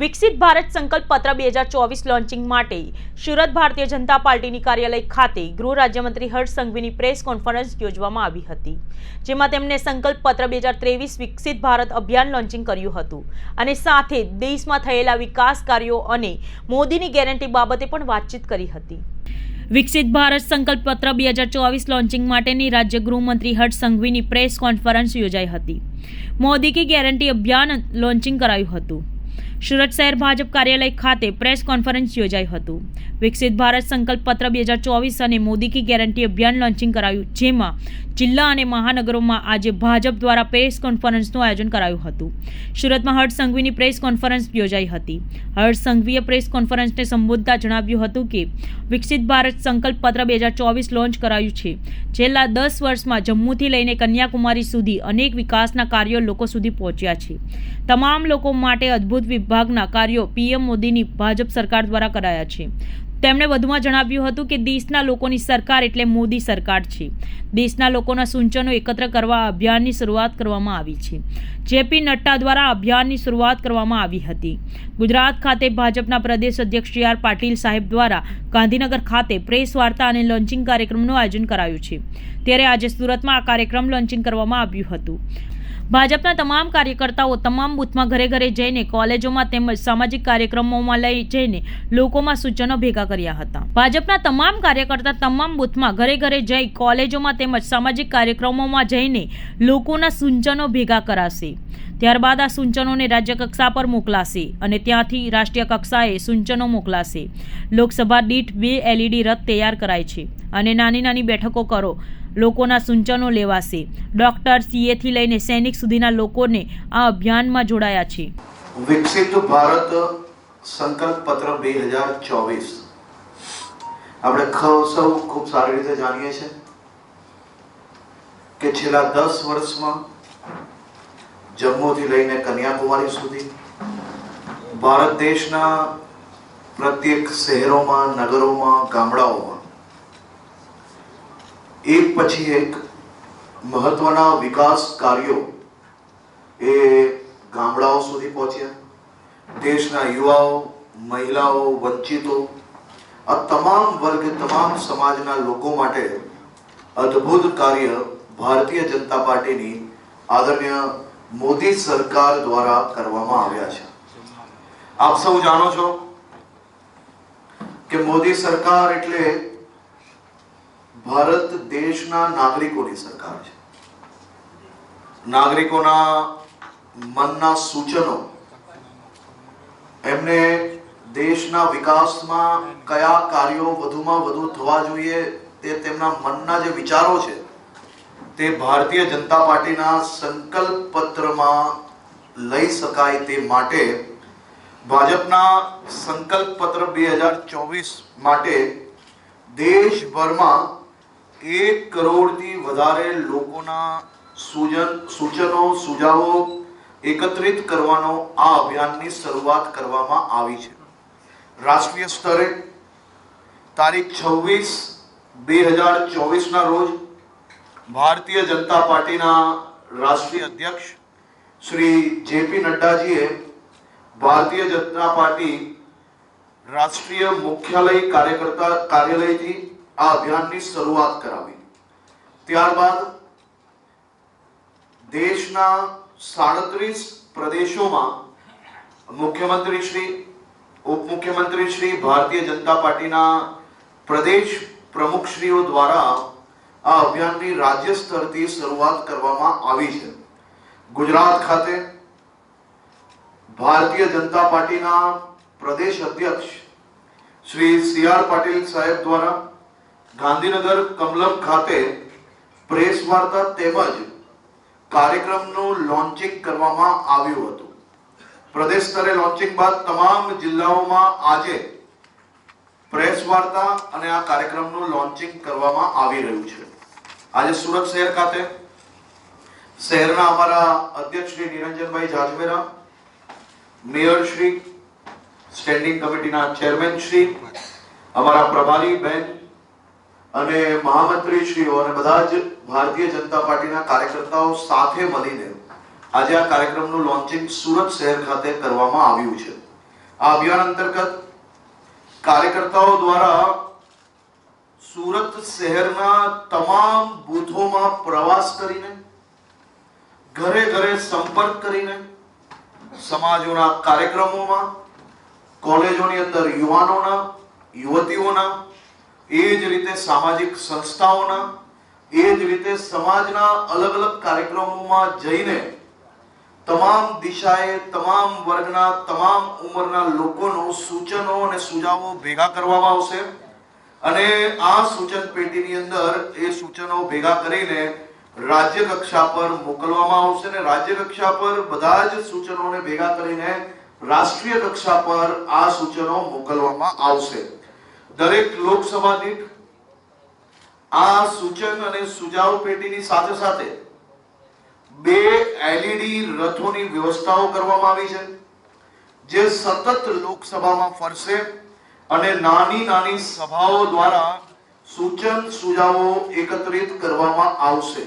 વિકસિત ભારત સંકલ્પ પત્ર બે હજાર ચોવીસ લોન્ચિંગ માટે સુરત ભારતીય જનતા પાર્ટીની કાર્યાલય ખાતે ગૃહ રાજ્યમંત્રી હર્ષ સંઘવીની પ્રેસ કોન્ફરન્સ યોજવામાં આવી હતી, જેમાં તેમણે સંકલ્પ પત્ર બે હજાર ત્રેવીસ વિકસિત ભારત અભિયાન લોન્ચિંગ કર્યું હતું અને સાથે દેશમાં થયેલા વિકાસ કાર્યો અને મોદીની ગેરંટી બાબતે પણ વાતચીત કરી હતી. વિકસિત ભારત સંકલ્પ પત્ર બે હજાર ચોવીસ લોન્ચિંગ માટેની રાજ્ય ગૃહમંત્રી હર્ષ સંઘવીની પ્રેસ કોન્ફરન્સ યોજાઈ હતી. મોદી કી ગેરંટી અભિયાન લોન્ચિંગ કરાયું હતું. સુરત શહેર ભાજપ કાર્યાલય ખાતે પ્રેસ કોન્ફરન્સ યોજાઈ હતું. વિકસિત ભારત સંકલ્પ પત્ર બે હજાર ચોવીસ અને મોદી કી ગેરંટી અભિયાન લોન્ચિંગ કરાયું, જેમાં જિલ્લા અને મહાનગરોમાં આજે ભાજપ દ્વારા પ્રેસ કોન્ફરન્સનું આયોજન કરાયું હતું. સુરતમાં હર્ષ સંઘવીની પ્રેસ કોન્ફરન્સ યોજાઈ હતી. હર્ષ સંઘવીએ પ્રેસ કોન્ફરન્સને સંબોધતા જણાવ્યું હતું કે, વિકસિત ભારત સંકલ્પ પત્ર બે હજાર ચોવીસ લોન્ચ કરાયું છે. છેલ્લા દસ વર્ષમાં જમ્મુથી લઈને કન્યાકુમારી સુધી અનેક વિકાસના કાર્યો લોકો સુધી પહોંચ્યા છે. તમામ લોકો માટે અદ્ભુત વિભાગના કાર્યો પીએમ મોદીની ભાજપ સરકાર દ્વારા કરાયા છે. તેમણે વધુમાં જણાવ્યું હતું કે દેશના લોકોની સરકાર એટલે મોદી સરકાર છે. દેશના લોકોના સૂચનો એકત્ર કરવા અભિયાનની શરૂઆત કરવામાં આવી છે. જેપી નડ્ડા દ્વારા અભિયાનની શરૂઆત કરવામાં આવી હતી. ગુજરાત ખાતે ભાજપના પ્રદેશ અધ્યક્ષ સી આર પાટીલ સાહેબ દ્વારા ગાંધીનગર ખાતે પ્રેસ વાર્તા અને લોન્ચિંગ કાર્યક્રમનું આયોજન કરાયું છે. ત્યારે આજે સુરતમાં આ કાર્યક્રમ લોન્ચિંગ કરવામાં આવ્યું હતું. ભાજપના તમામ કાર્યકર્તાઓ તમામ બૂથમાં ઘરે ઘરે જઈને કોલેજોમાં તેમજ સામાજિક કાર્યક્રમોમાં લઈ જઈને લોકોમાં સૂચનો ભેગા કર્યા હતા. ભાજપના તમામ કાર્યકર્તા તમામ બૂથમાં ઘરે ઘરે જઈ કોલેજોમાં તેમજ સામાજિક કાર્યક્રમોમાં જઈને લોકોના સૂચનો ભેગા કરાશે. ત્યારબાદ આ સૂચનોને રાજ્ય કક્ષા પર મોકલાશે અને ત્યાંથી રાષ્ટ્રીય કક્ષાએ સૂચનો મોકલાશે. લોકસભા દીઠ બે એલઈડી રથ તૈયાર કરાય છે. અને નાની નાની બેઠકો કરો. લોકોના સૂચનો લેવાશે. ડોક્ટર સીએથી લઈને સૈનિક સુધીના લોકોને આ અભિયાનમાં જોડાયા છે. વિકસિત ભારત સંકલ્પ પત્ર બે હજાર ચોવીસ. આપણે સૌ ખૂબ સારી રીતે જાણીએ છીએ કે છેલ્લા દસ વર્ષમાં જમ્મુથી લઈને કન્યાકુમારી સુધી ભારત દેશના પ્રત્યેક શહેરોમાં, નગરોમાં, ગામડાઓમાં એક પછી એક મહત્વના વિકાસ કાર્યો એ ગામડાઓ સુધી પહોંચ્યા. દેશના યુવાઓ, મહિલાઓ, વંચિતો, આ તમામ વર્ગ, તમામ સમાજના લોકો માટે અદ્ભુત કાર્ય ભારતીય જનતા પાર્ટીની આદરણીય મોદી સરકાર દ્વારા કરવામાં આવ્યા છે. આપ સૌ જાણો છો કે મોદી સરકાર એટલે ભારત દેશના નાગરિકોની સરકાર છે. નાગરિકોના મનના સૂચનો, એમને દેશના વિકાસમાં કયા કાર્યો વધુમાં વધુ થવા જોઈએ તે તેમના મનના જે વિચારો છે, તે ભારતીય જનતા પાર્ટીના સંકલ્પ પત્રમાં લઈ શકાય તે માટે, ભાજપના સંકલ્પ પત્ર બે હજાર ચોવીસ માટે દેશભરમાં એક કરોડથી વધારે લોકોના સૂજન, સૂચનો, સુઝાવો એકત્રિત કરવાનો આ અભિયાનની શરૂઆત કરવામાં આવી છે. રાષ્ટ્રીય સ્તરે તારીખ છવ્વીસ બે હજાર ચોવીસના રોજ ભારતીય જનતા પાર્ટીના રાષ્ટ્રીય અધ્યક્ષ શ્રી જેપી નડ્ડાજીએ ભારતીય જનતા પાર્ટી રાષ્ટ્રીય મુખ્યાલય કાર્યકર્તા કાર્યાલયથી આ અભિયાનની શરૂઆત કરાવી. ત્યારબાદ દેશના સાડત્રીસ પ્રદેશોમાં મુખ્યમંત્રી શ્રી, ઉપમુખ્યમંત્રી શ્રી, ભારતીય જનતા પાર્ટીના પ્રદેશ પ્રમુખશ્રીઓ દ્વારા આ અભિયાનની રાજ્ય સ્તરથી શરૂઆત કરવામાં આવી છે. ગુજરાત ખાતે ભારતીય જનતા પાર્ટીના પ્રદેશ અધ્યક્ષ શ્રી સી આર પાટીલ સાહેબ દ્વારા ગાંધીનગર કમલમ ખાતે પ્રેસ વાર્તા તેમજ કાર્યક્રમનું લોન્ચિંગ કરવામાં આવ્યું હતું. પ્રદેશ સ્તરે લોન્ચિંગ બાદ તમામ જિલ્લાઓમાં આજે પ્રેસ વાર્તા અને આ કાર્યક્રમનું લોન્ચિંગ કરવામાં આવી રહ્યું છે. આજે સુરત શહેર ખાતે, શહેરના અમારા અધ્યક્ષ શ્રી નિરંજનભાઈ જાજમેરા, મેયર શ્રી સ્ટેન્ડિંગ કમિટીના ચેરમેન શ્રી, અમારા પ્રભારી બેન અને મહામંત્રીશ્રીઓ અને બધા જ ભારતીય જનતા પાર્ટીના કાર્યકર્તાઓ સાથે મળીને આજે આ કાર્યક્રમનું લોન્ચિંગ સુરત શહેર ખાતે કરવામાં આવ્યું છે. આ અભિયાન અંતર્ગત કાર્યકર્તાઓ દ્વારા સુરત શહેરના તમામ બૂથોમાં પ્રવાસ કરીને, ઘરે ઘરે સંપર્ક કરીને, સમાજોના કાર્યક્રમોમાં, કોલેજોની અંદર યુવાનોના, યુવતીઓના એ જ રીતે સામાજિક સંસ્થાઓના, એ જ રીતે સમાજના અલગ અલગ કાર્યક્રમોમાં જઈને તમામ દિશાએ, તમામ વર્ગના, તમામ ઉંમરના લોકોનો સૂચનો અને સુઝાવો ભેગા કરવામાં આવશે. અને આ સૂચન પેટીની અંદર એ સૂચનો ભેગા કરીને રાજ્ય કક્ષા પર મોકલવામાં આવશે અને રાજ્ય કક્ષા પર બધા જ સૂચનોને ભેગા કરીને રાષ્ટ્રીય કક્ષા પર આ સૂચનો મોકલવામાં આવશે. દરેક લોકસભા દીઠ આ સૂચન અને સુજાવ પેટીની સાથે સાથે બે એલઈડી રથોની વ્યવસ્થાઓ કરવામાં આવી છે, જે સતત લોકસભામાં ફરશે અને નાની નાની સભાઓ દ્વારા સૂચન સુજાવો એકત્રિત કરવામાં આવશે.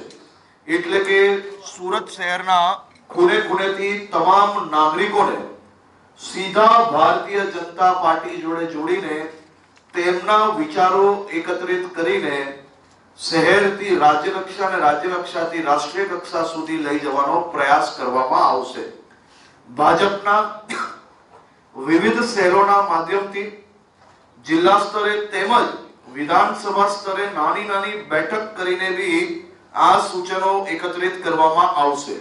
એટલે કે સુરત શહેરના ખૂણે ખૂણેથી તમામ નાગરિકોને સીધા ભારતીય જનતા પાર્ટી જોડે જોડીને તેમના વિચારો એકત્રિત કરીને શહેરથી રાજ્ય કક્ષા અને રાજ્ય કક્ષાથી રાષ્ટ્રીય કક્ષા સુધી લઈ જવાનો પ્રયાસ કરવામાં આવશે. ભાજપના વિવિધ શહેરોના માધ્યમથી જિલ્લા સ્તરે તેમજ વિધાનસભા સ્તરે નાની નાની બેઠક કરીને બી આ સૂચનો એકત્રિત કરવામાં આવશે.